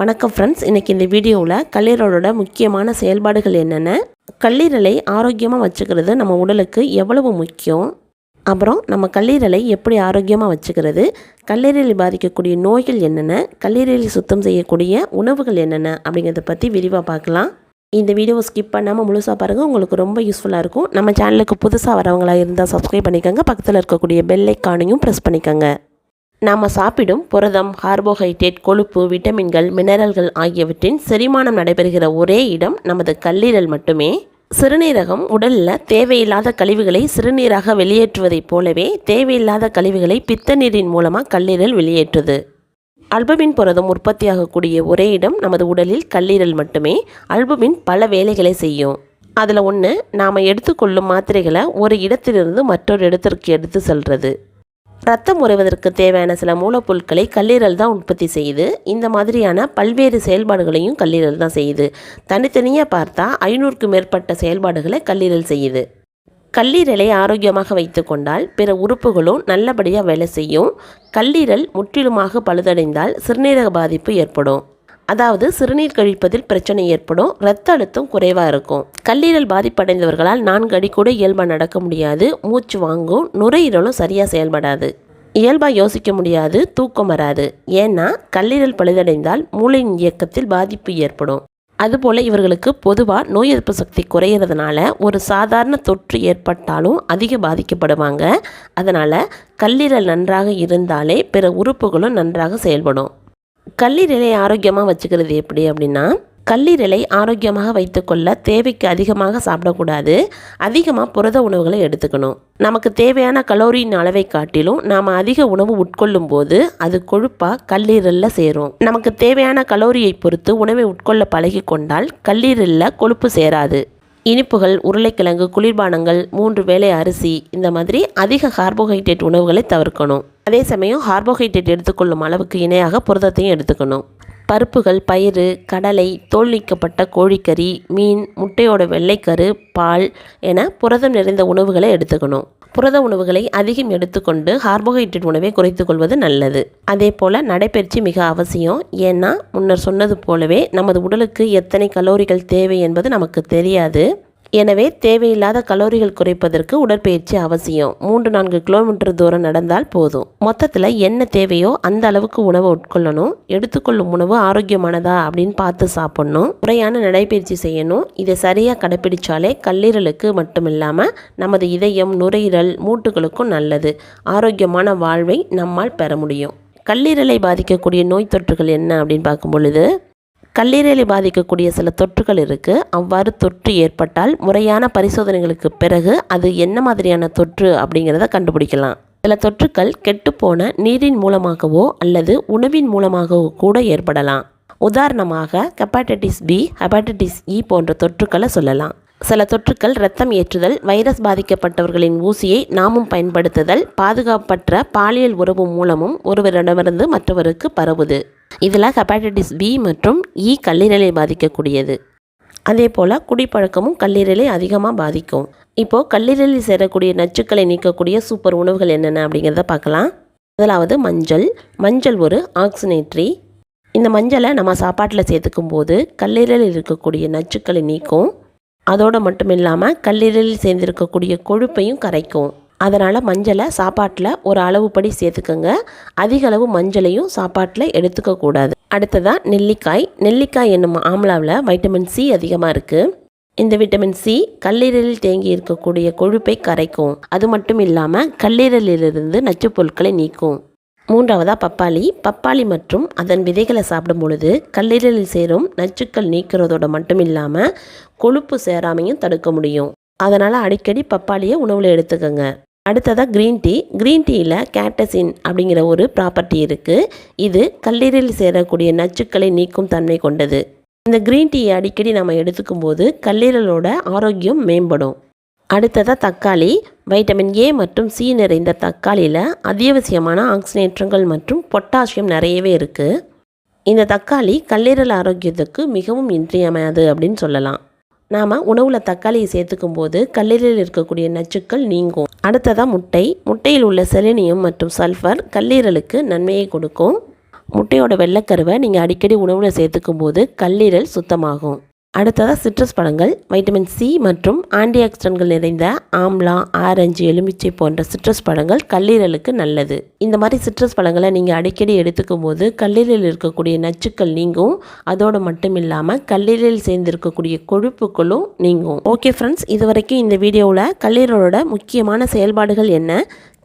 வணக்கம் ஃப்ரெண்ட்ஸ் இன்றைக்கி இந்த வீடியோவில் கல்லீரலோட முக்கியமான செயல்பாடுகள் என்னென்ன? கல்லீரலை ஆரோக்கியமாக வச்சுக்கிறது நம்ம உடலுக்கு எவ்வளவு முக்கியம்? அப்புறம் நம்ம கல்லீரலை எப்படி ஆரோக்கியமாக வச்சுக்கிறது? கல்லீரலை பாதிக்கக்கூடிய நோய்கள் என்னென்ன? கல்லீரலை சுத்தம் செய்யக்கூடிய உணவுகள் என்னென்ன? அப்படிங்கிறத பற்றி விரிவாக பார்க்கலாம். இந்த வீடியோவை ஸ்கிப் பண்ணாமல் முழுசாக பாருங்கள் உங்களுக்கு ரொம்ப யூஸ்ஃபுல்லாக இருக்கும். நம்ம சேனலுக்கு புதுசாக வரவங்களாக இருந்தால் சப்ஸ்கிரைப் பண்ணிக்கோங்க. பக்கத்தில் இருக்கக்கூடிய பெல் ஐக்கானையும் ப்ரெஸ் பண்ணிக்கோங்க. நாம் சாப்பிடும் புரதம் கார்போஹைட்ரேட் கொழுப்பு விட்டமின்கள் மினரல்கள் ஆகியவற்றின் செரிமானம் நடைபெறுகிற ஒரே இடம் நமது கல்லீரல் மட்டுமே. சிறுநீரகம் உடலில் தேவையில்லாத கழிவுகளை சிறுநீராக வெளியேற்றுவதைப் போலவே தேவையில்லாத கழிவுகளை பித்த நீரின் மூலமாக கல்லீரல் வெளியேற்றுது. அல்பமின் புரதம் உற்பத்தியாகக்கூடிய ஒரே இடம் நமது உடலில் கல்லீரல் மட்டுமே. அல்பமின் பல வேலைகளை செய்யும். அதில் ஒன்று நாம் எடுத்துக்கொள்ளும் மாத்திரைகளை ஒரு இடத்திலிருந்து மற்றொரு இடத்திற்கு எடுத்து செல்வது ரத்தம் உறைவதற்கு தேவையான சில மூலப்பொருட்களை கல்லீரல் தான் உற்பத்தி செய்யுது. இந்த மாதிரியான பல்வேறு செயல்பாடுகளையும் கல்லீரல் தான் செய்யுது. தனித்தனியாக பார்த்தா ஐநூறுக்கும் மேற்பட்ட செயல்பாடுகளை கல்லீரல் செய்யுது. கல்லீரலை ஆரோக்கியமாக வைத்துக்கொண்டால் பிற உறுப்புகளும் நல்லபடியாக வேலை செய்யும். கல்லீரல் முற்றிலுமாக பழுதடைந்தால் சிறுநீரக பாதிப்பு ஏற்படும். அதாவது சிறுநீர் கழிப்பதில் பிரச்சனை ஏற்படும் இரத்த அழுத்தம் குறைவாக இருக்கும். கல்லீரல் பாதிப்படைந்தவர்களால் நான்கு அடி கூட இயல்பாக நடக்க முடியாது மூச்சு வாங்கும் நுரையீரலும் சரியாக செயல்படாது. இயல்பாக யோசிக்க முடியாது தூக்கம் வராது. ஏன்னா கல்லீரல் பழுதடைந்தால் மூளையின் இயக்கத்தில் பாதிப்பு ஏற்படும். அதுபோல் இவர்களுக்கு பொதுவாக நோய் எதிர்ப்பு சக்தி குறையிறதுனால ஒரு சாதாரண தொற்று ஏற்பட்டாலும் அதிக பாதிக்கப்படுவாங்க. அதனால் கல்லீரல் நன்றாக இருந்தாலே பிற உறுப்புகளும் நன்றாக செயல்படும். கல்லீரலை ஆரோக்கியமாக வச்சுக்கிறது எப்படி அப்படின்னா கல்லீரலை ஆரோக்கியமாக வைத்துக்கொள்ள தேவைக்கு அதிகமாக சாப்பிடக்கூடாது. அதிகமாக புரத உணவுகளை எடுத்துக்கணும். நமக்கு தேவையான கலோரியின் அளவை காட்டிலும் நாம் அதிக உணவு உட்கொள்ளும் போது அது கொழுப்பாக கல்லீரலில் சேரும். நமக்கு தேவையான கலோரியை பொறுத்து உணவை உட்கொள்ள பழகி கொண்டால் கல்லீரலில் கொழுப்பு சேராது. இனிப்புகள் உருளைக்கிழங்கு குளிர்பானங்கள் மூன்று வேளை அரிசி இந்த மாதிரி அதிக கார்போஹைட்ரேட் உணவுகளை தவிர்க்கணும். அதே சமயம் கார்போஹைட்ரேட் எடுத்துக்கொள்ளும் அளவுக்கு இணையாக புரதத்தையும் எடுத்துக்கணும். பருப்புகள் பயிறு கடலை தோல் நீக்கப்பட்ட கோழிக்கறி மீன் முட்டையோட வெள்ளைக்கரு பால் என புரதம் நிறைந்த உணவுகளை எடுத்துக்கணும். புரத உணவுகளை அதிகம் எடுத்துக்கொண்டு கார்போஹைட்ரேட் உணவை குறைத்து கொள்வது நல்லது. அதே போல் நடைப்பயிற்சி மிக அவசியம். ஏன்னா முன்னர் சொன்னது போலவே நமது உடலுக்கு எத்தனை கலோரிகள் தேவை என்பது நமக்கு தெரியாது. எனவே தேவையில்லாத கலோரிகள் குறைப்பதற்கு உடற்பயிற்சி அவசியம். மூன்று நான்கு கிலோமீட்டர் தூரம் நடந்தால் போதும். மொத்தத்தில் என்ன தேவையோ அந்த அளவுக்கு உணவை உட்கொள்ளணும். எடுத்துக்கொள்ளும் உணவு ஆரோக்கியமானதா அப்படின்னு பார்த்து சாப்பிடணும். முறையான நடைபயிற்சி செய்யணும். இதை சரியாக கடைப்பிடிச்சாலே கல்லீரலுக்கு மட்டும் இல்லாமல் நமது இதயம் நுரையீரல் மூட்டுகளுக்கும் நல்லது. ஆரோக்கியமான வாழ்வை நம்மால் பெற முடியும். கல்லீரலை பாதிக்கக்கூடிய நோய் தொற்றுகள் என்ன அப்படின்னு பார்க்கும் பொழுது கல்லீரலை பாதிக்கக்கூடிய சில தொற்றுகள் இருக்குது அவ்வாறு தொற்று ஏற்பட்டால் முறையான பரிசோதனைகளுக்கு பிறகு அது என்ன மாதிரியான தொற்று அப்படிங்கிறத கண்டுபிடிக்கலாம். சில தொற்றுக்கள் கெட்டுப்போன நீரின் மூலமாகவோ அல்லது உணவின் மூலமாகவோ கூட ஏற்படலாம். உதாரணமாக ஹெப்பாட்டிட்டிஸ் பி ஹெப்பாட்டிட்டிஸ் இ போன்ற தொற்றுக்களை சொல்லலாம். சில தொற்றுக்கள் இரத்தம் ஏற்றுதல் வைரஸ் பாதிக்கப்பட்டவர்களின் ஊசியை நாமும் பயன்படுத்துதல் பாதுகாப்பற்ற பாலியல் உறவு மூலமும் ஒருவரிடமிருந்து மற்றவருக்கு பரவுது. இதில் ஹெப்பாட்டிட்டிஸ் பி மற்றும் இ கல்லீரலை பாதிக்கக்கூடியது. அதே போல் குடிப்பழக்கமும் கல்லீரலை அதிகமாக பாதிக்கும். இப்போது கல்லீரலில் சேரக்கூடிய நச்சுக்களை நீக்கக்கூடிய சூப்பர் உணவுகள் என்னென்ன அப்படிங்கிறத பார்க்கலாம். முதலாவது மஞ்சள். மஞ்சள் ஒரு ஆக்சினேட்ரி இந்த மஞ்சளை நம்ம சாப்பாட்டில் சேர்த்துக்கும் போது கல்லீரலில் இருக்கக்கூடிய நச்சுக்களை நீக்கும். அதோடு மட்டும் இல்லாமல் கல்லீரலில் சேர்ந்திருக்கக்கூடிய கொழுப்பையும் கரைக்கும். அதனால் மஞ்சளை சாப்பாட்டில் ஒரு அளவுப்படி சேர்த்துக்கோங்க. அதிக அளவு மஞ்சளையும் சாப்பாட்டில் எடுத்துக்கக்கூடாது அடுத்ததாக நெல்லிக்காய். நெல்லிக்காய் என்னும் ஆம்லாவில் வைட்டமின் சி அதிகமாக இருக்குது இந்த விட்டமின் சி கல்லீரலில் தேங்கி இருக்கக்கூடிய கொழுப்பை கரைக்கும். அது மட்டும் இல்லாமல் கல்லீரலிலிருந்து நச்சுப் பொருட்களை நீக்கும். மூன்றாவதாக பப்பாளி. பப்பாளி மற்றும் அதன் விதைகளை சாப்பிடும் பொழுது கல்லீரலில் சேரும் நச்சுக்கள் நீக்கிறதோட மட்டும் இல்லாமல் கொழுப்பு சேராமையும் தடுக்க முடியும். அதனால் அடிக்கடி பப்பாளியை உணவில் எடுத்துக்கோங்க. அடுத்ததாக க்ரீன் டீ க்ரீன் டீயில் கேட்டசின் அப்படிங்கிற ஒரு ப்ராப்பர்ட்டி இருக்குது இது கல்லீரலில் சேரக்கூடிய நச்சுக்களை நீக்கும் தன்மை கொண்டது. இந்த க்ரீன் டீயை அடிக்கடி நம்ம எடுத்துக்கும் போது கல்லீரலோட ஆரோக்கியம் மேம்படும். அடுத்ததாக தக்காளி. வைட்டமின் ஏ மற்றும் சி நிறைந்த தக்காளியில் அத்தியாவசியமான ஆக்சினேற்றங்கள் மற்றும் பொட்டாசியம் நிறையவே இருக்குது இந்த தக்காளி கல்லீரல் ஆரோக்கியத்துக்கு மிகவும் இன்றியமையாது அப்படின்னு சொல்லலாம். நாம் உணவில் தக்காளியை சேர்த்துக்கும் போது கல்லீரலில் இருக்கக்கூடிய நச்சுக்கள் நீங்கும். அடுத்ததாக முட்டை. முட்டையில் உள்ள செலினியம் மற்றும் சல்ஃபர் கல்லீரலுக்கு நன்மையை கொடுக்கும். முட்டையோட வெள்ளைக்கருவை நீங்கள் அடிக்கடி உணவில் சேர்த்துக்கும் போது கல்லீரல் சுத்தமாகும். அடுத்ததாக சிட்ரஸ் பழங்கள் வைட்டமின் சி மற்றும் ஆன்டிஆக்சிடன்ட்கள் நிறைந்த ஆம்லா ஆரஞ்சு எலுமிச்சை போன்ற சிட்ரஸ் பழங்கள் கல்லீரலுக்கு நல்லது. இந்த மாதிரி சிட்ரஸ் பழங்களை நீங்கள் அடிக்கடி எடுத்துக்கும் போது கல்லீரலில் இருக்கக்கூடிய நச்சுக்கள் நீங்கும். அதோடு மட்டும் இல்லாமல் கல்லீரலில் சேர்ந்திருக்கக்கூடிய கொழுப்புகளும் நீங்கும். ஓகே ஃப்ரெண்ட்ஸ் இது வரைக்கும் இந்த வீடியோவில் கல்லீரலோட முக்கியமான செயல்பாடுகள் என்ன?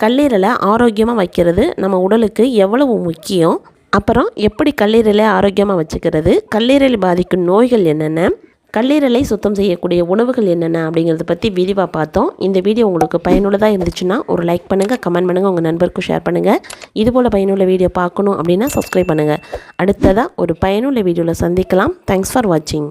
கல்லீரலை ஆரோக்கியமாக வைக்கிறது நம்ம உடலுக்கு எவ்வளவு முக்கியம்? அப்புறம் எப்படி கல்லீரலை ஆரோக்கியமாக வச்சுக்கிறது? கல்லீரலை பாதிக்கும் நோய்கள் என்னென்ன? கல்லீரலை சுத்தம் செய்யக்கூடிய உணவுகள் என்னென்ன? அப்படிங்கிறத பற்றி விரிவாக பார்த்தோம். இந்த வீடியோ உங்களுக்கு பயனுள்ளதாக இருந்துச்சுன்னா ஒரு லைக் பண்ணுங்கள் கமெண்ட் பண்ணுங்கள் உங்கள் நண்பருக்கும் ஷேர் பண்ணுங்கள் இதுபோல் பயனுள்ள வீடியோ பார்க்கணும் அப்படின்னா சப்ஸ்கிரைப் பண்ணுங்கள் அடுத்ததாக ஒரு பயனுள்ள வீடியோவில் சந்திக்கலாம். தேங்க்ஸ் ஃபார் வாட்சிங்